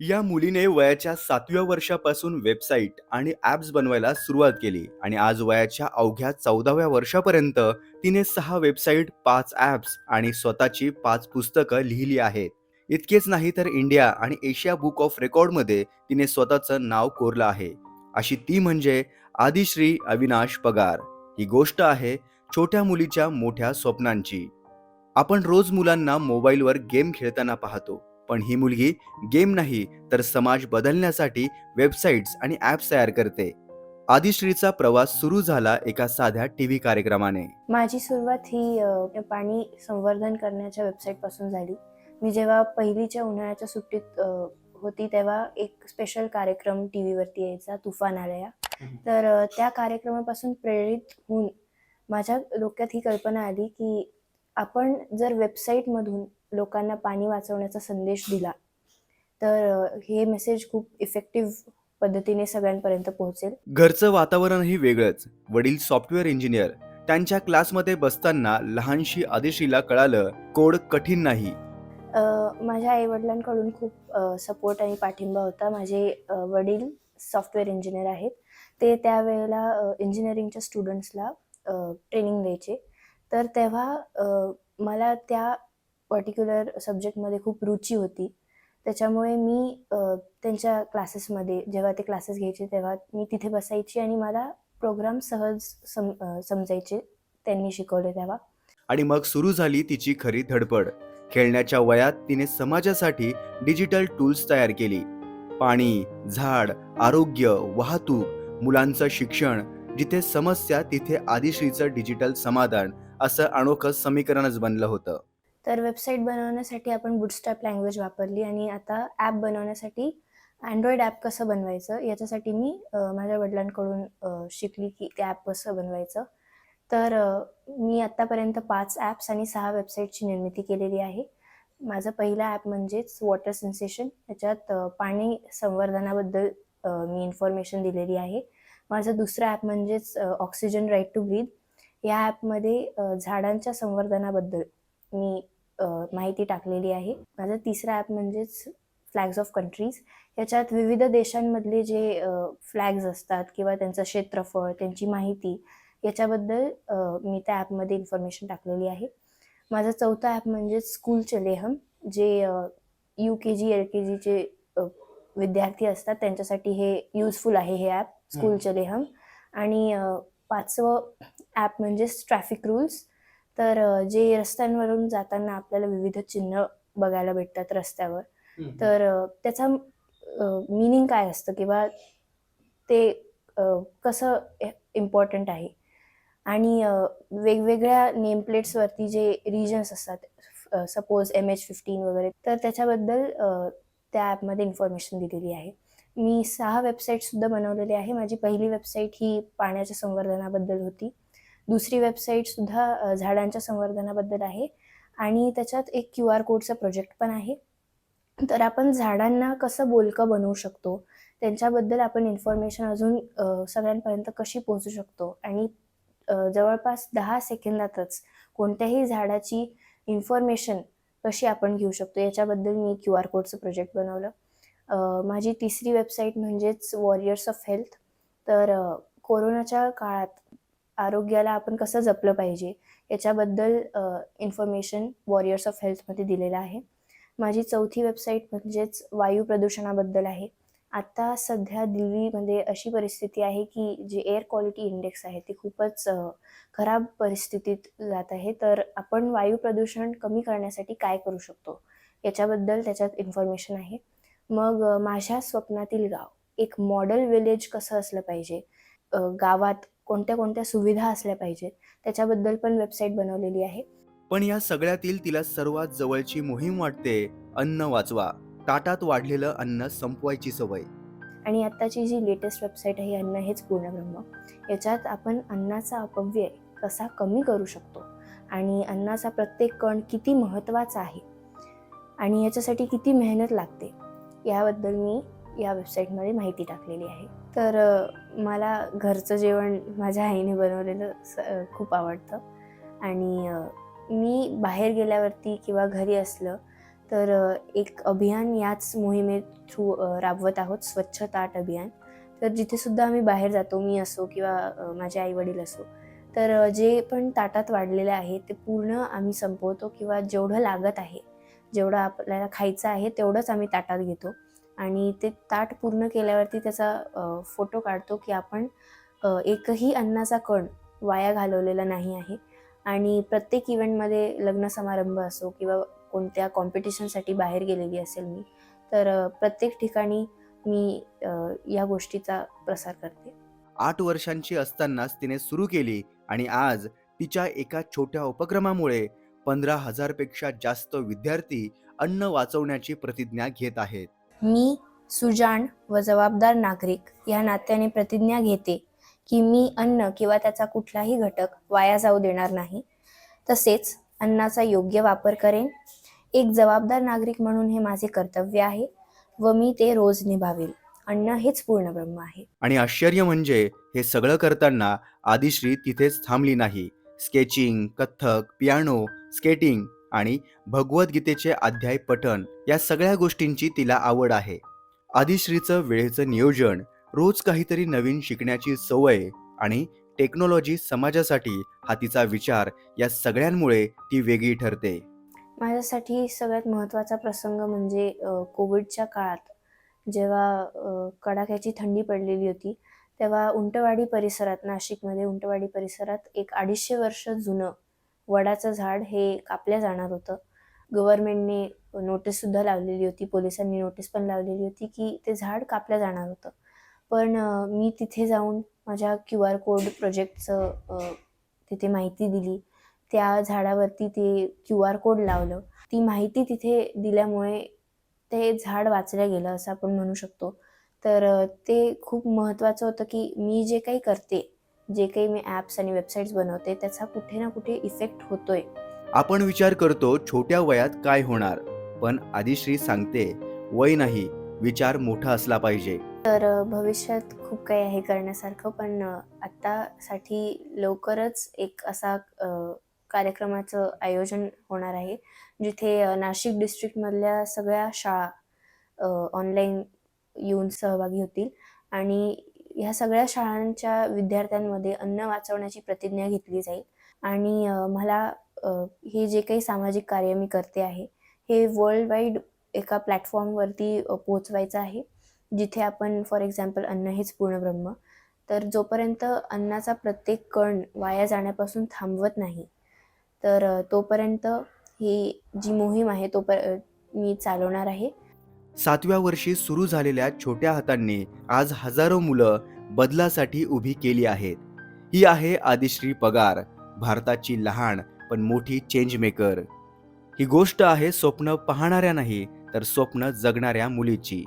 या मुलीने वयाच्या सातव्या वर्षापासून वेबसाईट आणि ॲप्स बनवायला सुरुवात केली आणि आज वयाच्या अवघ्या चौदाव्या वर्षापर्यंत तिने सहा वेबसाईट पाच ॲप्स आणि स्वतःची पाच पुस्तकं लिहिली आहेत. इतकेच नाही तर इंडिया आणि एशिया बुक ऑफ रेकॉर्डमध्ये तिने स्वतःचं नाव कोरलं आहे. अशी ती म्हणजे आदिश्री अविनाश पगार. ही गोष्ट आहे छोट्या मुलीच्या मोठ्या स्वप्नांची. आपण रोज मुलांना मोबाईलवर गेम खेळताना पाहतो. पण ही मुलगी गेम नाही तर समाज बदलण्यासाठी वेबसाईट्स आणि ॲप्स तयार करते. आदिश्रीचा प्रवास सुरू झाला एका साध्या टीव्ही कार्यक्रमाने. माझी सुरुवात ही पाणी संवर्धन करण्याच्या वेबसाईटपासून झाली. मी जेव्हा पहिलीच्या उन्हाळ्याच्या सुट्टीत होती तेव्हा एक स्पेशल कार्यक्रम टी व्हीवरती यायचा तुफान आलया तर त्या कार्यक्रमापासून प्रेरित होऊन माझ्या डोक्यात ही कल्पना आली की आपण जर वेबसाईटमधून लोकांना पाणी वाचवण्याचा संदेश दिला. तर हे मेसेज खूप इफेक्टिव्ह पद्धतीने सगळ्यांपर्यंत पोहोचेल. घरचं वातावरणही वेगळंच. वडील सॉफ्टवेअर इंजिनियर त्यांच्या क्लासमध्ये बसताना लहानशी आदिश्रीला कळालं कोड कठीण नाही. माझ्या आईवडिलांकडून खूप सपोर्ट आणि पाठिंबा होता. माझे वडील सॉफ्टवेअर इंजिनियर आहेत. ते त्यावेळेला इंजिनिअरिंगच्या स्टुडंट्सला ट्रेनिंग द्यायचे. तर तेव्हा मला त्या पर्टिक्युलर सब्जेक्टमध्ये खूप रुची होती. त्याच्यामुळे मी त्यांच्या क्लासेसमध्ये जेव्हा ते क्लासेस घ्यायचे तेव्हा मी तिथे बसायची आणि मला प्रोग्राम सहज सम समजायचे त्यांनी शिकवले तेव्हा. आणि मग सुरू झाली तिची खरी धडपड. खेळण्याच्या वयात तिने समाजासाठी डिजिटल टूल्स तयार केली. पाणी झाड आरोग्य वाहतूक मुलांचं शिक्षण जिथे समस्या तिथे आदिश्रीचं डिजिटल समाधान असं अनोखं समीकरणच बनलं होतं. तर वेबसाईट बनवण्यासाठी आपण बुटस्टॅप लँग्वेज वापरली आणि आता ॲप बनवण्यासाठी अँड्रॉइड ॲप कसं बनवायचं याच्यासाठी मी माझ्या वडिलांकडून शिकली की ते ॲप कसं बनवायचं. तर मी आत्तापर्यंत पाच ॲप्स आणि सहा वेबसाईटची निर्मिती केलेली आहे. माझं पहिला ॲप म्हणजेच वॉटर सेन्सेशन याच्यात पाणी संवर्धनाबद्दल मी इन्फॉर्मेशन दिलेली आहे. माझं दुसरं ॲप म्हणजेच ऑक्सिजन राईट टू ब्रीद या ॲपमध्ये झाडांच्या संवर्धनाबद्दल मी माहिती टाकलेली आहे. माझं तिसरं ॲप म्हणजेच फ्लॅग्स ऑफ कंट्रीज याच्यात विविध देशांमधले जे फ्लॅग्स असतात किंवा त्यांचं क्षेत्रफळ त्यांची माहिती याच्याबद्दल मी त्या ॲपमध्ये इन्फॉर्मेशन टाकलेली आहे. माझं चौथं ॲप म्हणजेच स्कूलचे लेहम जे यू के जी एल के जीचे विद्यार्थी असतात त्यांच्यासाठी हे युजफुल आहे हे ॲप स्कूलचे लेहम आणि पाचवं ॲप म्हणजेच ट्रॅफिक रूल्स तर जे रस्त्यांवरून जाताना आपल्याला विविध चिन्ह बघायला भेटतात रस्त्यावर. तर त्याचा मिनिंग काय असतं किंवा ते कसं इम्पॉर्टंट आहे? आणि वेगवेगळ्या नेम प्लेट्सवरती जे रिजन्स असतात सपोज एम एच फिफ्टीन वगैरे तर त्याच्याबद्दल त्या ॲपमध्ये इन्फॉर्मेशन दिलेली आहे. मी सहा वेबसाईटसुद्धा बनवलेली आहे. माझी पहिली वेबसाईट ही पाण्याच्या संवर्धनाबद्दल होती. दुसरी वेबसाईटसुद्धा झाडांच्या संवर्धनाबद्दल आहे. आणि त्याच्यात एक क्यू आर कोडचा प्रोजेक्ट पण आहे. तर आपण झाडांना कसं बोलकं बनवू शकतो? त्यांच्याबद्दल आपण इन्फॉर्मेशन अजून सगळ्यांपर्यंत कशी पोहोचू शकतो? आणि जवळपास दहा सेकंदातच कोणत्याही झाडाची इन्फॉर्मेशन कशी आपण घेऊ शकतो? याच्याबद्दल मी क्यू आर कोडचं प्रोजेक्ट बनवलं. माझी तिसरी वेबसाईट म्हणजेच वॉरियर्स ऑफ हेल्थ तर कोरोनाच्या काळात आरोग्याला आपण कसं जपलं पाहिजे याच्याबद्दल इन्फॉर्मेशन वॉरियर्स ऑफ हेल्थमध्ये दिलेलं आहे. माझी चौथी वेबसाईट म्हणजेच वायू प्रदूषणाबद्दल आहे. आत्ता सध्या दिल्लीमध्ये अशी परिस्थिती आहे की जे एअर क्वालिटी इंडेक्स आहे ते खूपच खराब परिस्थितीत जात आहे. तर आपण वायू प्रदूषण कमी करण्यासाठी काय करू शकतो याच्याबद्दल त्याच्यात इन्फॉर्मेशन आहे. मग माझ्या स्वप्नातील गाव एक मॉडेल विलेज कसं असलं पाहिजे? गावात कोणत्या कोणत्या सुविधा असल्या पाहिजेत त्याच्याबद्दल पण वेबसाईट बनवलेली आहे. पण या सगळ्यातील तिला सर्वात जवळची मोहीम वाटते अन्न वाचवा. ताटात वाढलेलं अन्न संपवायची सवय. आणि आत्ताची जी लेटेस्ट वेबसाईट आहे अन्न हेच पूर्णब्रह्म. याच्यात आपण अन्नाचा अपव्यय कसा कमी करू शकतो आणि अन्नाचा प्रत्येक कण किती महत्त्वाचा आहे आणि याच्यासाठी किती मेहनत लागते याबद्दल मी या वेबसाईटमध्ये माहिती टाकलेली आहे. तर मला घरचं जेवण माझ्या आईने बनवलेलं स- खूप आवडतं. आणि मी बाहेर गेल्यावरती किंवा घरी असलं तर एक अभियान याच मोहिमे थ्रू राबवत आहोत. स्वच्छ ताट अभियान. तर जिथेसुद्धा आम्ही बाहेर जातो मी असो किंवा माझे आईवडील असो तर जे पण ताटात वाढलेलं आहे ते पूर्ण आम्ही संपवतो किंवा जेवढं लागत आहे जेवढं आपल्याला खायचं आहे तेवढंच आम्ही ताटात घेतो. आणि ते ताट पूर्ण केल्यावरती त्याचा फोटो काढतो की आपण एकही अन्नाचा कण वाया घालवलेला नाही आहे. आणि प्रत्येक इव्हेंटमध्ये लग्न समारंभ असो किंवा कोणत्या कॉम्पिटिशनसाठी बाहेर गेलेली असेल मी तर प्रत्येक ठिकाणी मी या गोष्टीचा प्रसार करते. आठ वर्षांची असतानाच तिने सुरू केली आणि आज तिच्या एका छोट्या उपक्रमामुळे पंधरा हजारपेक्षा जास्त विद्यार्थी अन्न वाचवण्याची प्रतिज्ञा घेत आहेत. मी सुजाण व जबाबदार नागरिक या नात्याने प्रतिज्ञा घेते की मी अन्न किंवा त्याचा कुठलाही घटक वाया जाऊ देणार नाही. तसेच अन्नाचा योग्य वापर करेन. एक जबाबदार नागरिक म्हणून हे माझे कर्तव्य आहे व मी ते रोज निभावेल. अन्न हेच पूर्ण ब्रह्म आहे. आणि आश्चर्य म्हणजे हे सगळं करताना आदिश्री तिथेच थांबली नाही. स्केचिंग कथ्थक पियानो स्केटिंग आणि भगवद्गीतेचे अध्याय पठण या सगळ्या गोष्टींची तिला आवड आहे. आदिश्रीचं वेळेचं नियोजन रोज काहीतरी नवीन शिकण्याची सवय आणि टेक्नॉलॉजी समाजासाठी हा तिचा विचार या सगळ्यांमुळे ती वेगळी ठरते. माझ्यासाठी सगळ्यात महत्त्वाचा प्रसंग म्हणजे कोविडच्या काळात जेव्हा कडाक्याची थंडी पडलेली होती तेव्हा उंटवाडी परिसरात नाशिकमध्ये उंटवाडी परिसरात एक अडीचशे वर्ष जुनं वडाचं झाड हे कापलं जाणार होतं. गव्हर्नमेंटने नोटीससुद्धा लावलेली होती पोलिसांनी नोटीस पण लावलेली होती की ते झाड कापलं जाणार होतं. पण मी तिथे जाऊन माझ्या क्यू आर कोड प्रोजेक्टचं तिथे माहिती दिली. त्या झाडावरती ते क्यू आर कोड लावलं. ती माहिती तिथे दिल्यामुळे ते झाड वाचलं गेलं असं आपण म्हणू शकतो. तर ते खूप महत्त्वाचं होतं की मी जे काही करते जे काही मी ॲप्स आणि वेबसाईट्स बनवते त्याचा कुठे ना कुठे इफेक्ट होतोय. आपण विचार करतो छोट्या वयात काय होणार पण आदिश्री सांगते वय नाही विचार मोठा असला पाहिजे. तर भविष्यात खूप काही आहे करण्यासारखं पण आत्तासाठी लवकरच एक असा कार्यक्रमाचं आयोजन होणार आहे जिथे नाशिक डिस्ट्रिक्टमधल्या सगळ्या शाळा ऑनलाईन येऊन सहभागी होतील. आणि ह्या सगळ्या शाळांच्या विद्यार्थ्यांमध्ये अन्न वाचवण्याची प्रतिज्ञा घेतली जाईल. आणि मला हे जे काही सामाजिक कार्य मी करते आहे हे वर्ल्ड वाईड एका प्लॅटफॉर्मवरती पोहोचवायचं आहे. जिथे आपण फॉर एक्झाम्पल अन्न हेच पूर्ण ब्रह्म तर जोपर्यंत अन्नाचा प्रत्येक कण वाया जाण्यापासून थांबवत नाही तर तोपर्यंत ही जी मोहीम आहे तो मी चालवणार आहे. सातव्या वर्षी सुरू झालेल्या छोट्या हातांनी आज हजारो मुलं बदलासाठी उभी केली आहेत. ही आहे आदिश्री पगार भारताची लहान पण मोठी चेंज मेकर ही गोष्ट आहे स्वप्न पाहणाऱ्या नाही तर स्वप्न जगणाऱ्या मुलीची.